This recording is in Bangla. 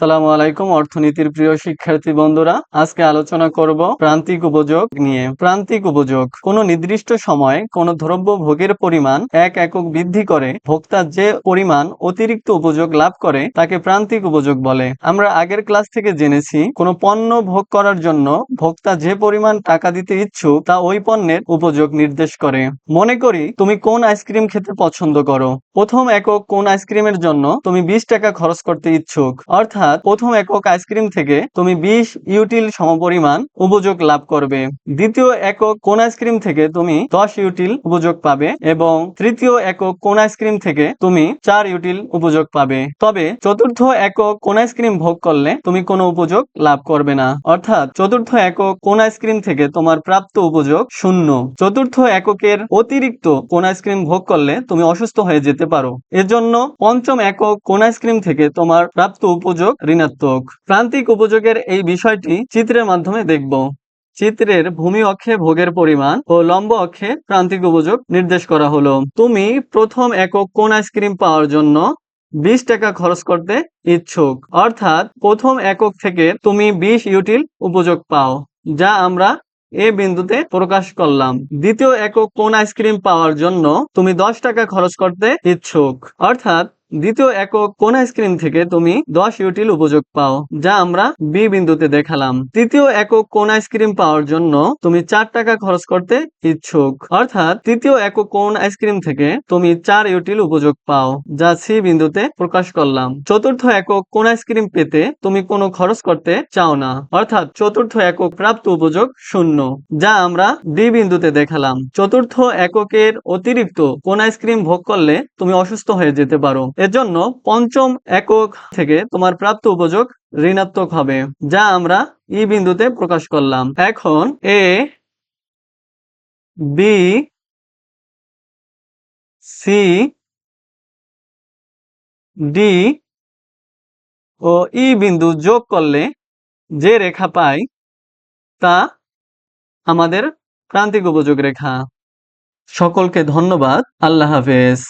আসসালামু আলাইকুম, অর্থনীতির প্রিয় শিক্ষার্থী বন্ধুরা। আজকে আলোচনা করব প্রান্তিক উপযোগ নিয়ে। প্রান্তিক উপযোগ, কোন নির্দিষ্ট সময় কোন দ্রব্য ভোগের পরিমাণ এক একক বৃদ্ধি করে ভোক্তার যে পরিমাণ অতিরিক্ত উপযোগ লাভ করে তাকে প্রান্তিক উপযোগ বলে। আমরা আগের ক্লাস থেকে জেনেছি, কোন পণ্য ভোগ করার জন্য ভোক্তা যে পরিমাণ টাকা দিতে ইচ্ছুক তা ওই পণ্যের উপযোগ নির্দেশ করে। মনে করি, তুমি কোন আইসক্রিম খেতে পছন্দ করো? প্রথম একক কোন আইসক্রিমের জন্য তুমি বিশ টাকা খরচ করতে ইচ্ছুক। অর্থাৎ প্রথম একক আইসক্রিম থেকে তুমি বিশ ইউটিল সমপরিমাণ উপযোগ লাভ করবে। দ্বিতীয় একক কোন আইসক্রিম থেকে তুমি দশ ইউটিল উপযোগ পাবে এবং তৃতীয় একক কোন আইসক্রিম থেকে তুমি চার ইউটিল উপযোগ পাবে। তবে চতুর্থ একক কোন আইসক্রিম ভোগ করলে তুমি কোনো উপযোগ লাভ করবে না। অর্থাৎ চতুর্থ একক কোন আইসক্রিম থেকে তোমার প্রাপ্ত উপযোগ শূন্য। চতুর্থ এককের অতিরিক্ত কোন আইসক্রিম ভোগ করলে তুমি অসুস্থ হয়ে যেতে পারো। এজন্য পঞ্চম একক কোন আইসক্রিম থেকে তোমার প্রাপ্ত উপযোগ ঋণাত্মক। প্রান্তিক উপযোগের এই বিষয়টি চিত্রের মাধ্যমে দেখব। চিত্রের ভূমি অক্ষে ভোগের পরিমাণ ও লম্ব অক্ষে প্রান্তিক উপযোগ নির্দেশ করা হলো। তুমি প্রথম একক কোন আইসক্রিম পাওয়ার জন্য বিশ টাকা খরচ করতে ইচ্ছুক। অর্থাৎ প্রথম একক থেকে তুমি বিশ ইউটিল উপযোগ পাও, যা আমরা এ বিন্দুতে প্রকাশ করলাম। দ্বিতীয় একক কোন আইসক্রিম পাওয়ার জন্য তুমি দশ টাকা খরচ করতে ইচ্ছুক। অর্থাৎ দ্বিতীয় একক কোন আইসক্রিম থেকে তুমি দশ ইউটিল উপযোগ পাও, যা আমরা বি বিন্দুতে দেখালাম? তৃতীয় একক কোন আইসক্রিম পাওয়ার জন্য তুমি চার টাকা খরচ করতে ইচ্ছুক? অর্থাৎ তৃতীয় একক কোন আইসক্রিম থেকে তুমি চার ইউটিল উপযোগ পাও, যা সি বিন্দুতে প্রকাশ করলাম? চতুর্থ একক কোন আইসক্রিম পেতে তুমি কোনো খরচ করতে চাও না? অর্থাৎ চতুর্থ একক প্রাপ্ত উপযোগ শূন্য, যা আমরা ডি বিন্দুতে দেখালাম। চতুর্থ এককের অতিরিক্ত কোন আইসক্রিম ভোগ করলে তুমি অসুস্থ হয়ে যেতে পারো। এজন্য পঞ্চম একক থেকে তোমার প্রাপ্ত উপযোগ ঋণাত্মক হবে, যা আমরা ই বিন্দুতে প্রকাশ করলাম। এখন A B C D O E বিন্দু যোগ করলে যে রেখা পাই তা আমাদের প্রান্তিক উপযোগ রেখা। সকলকে ধন্যবাদ। আল্লাহ হাফেজ।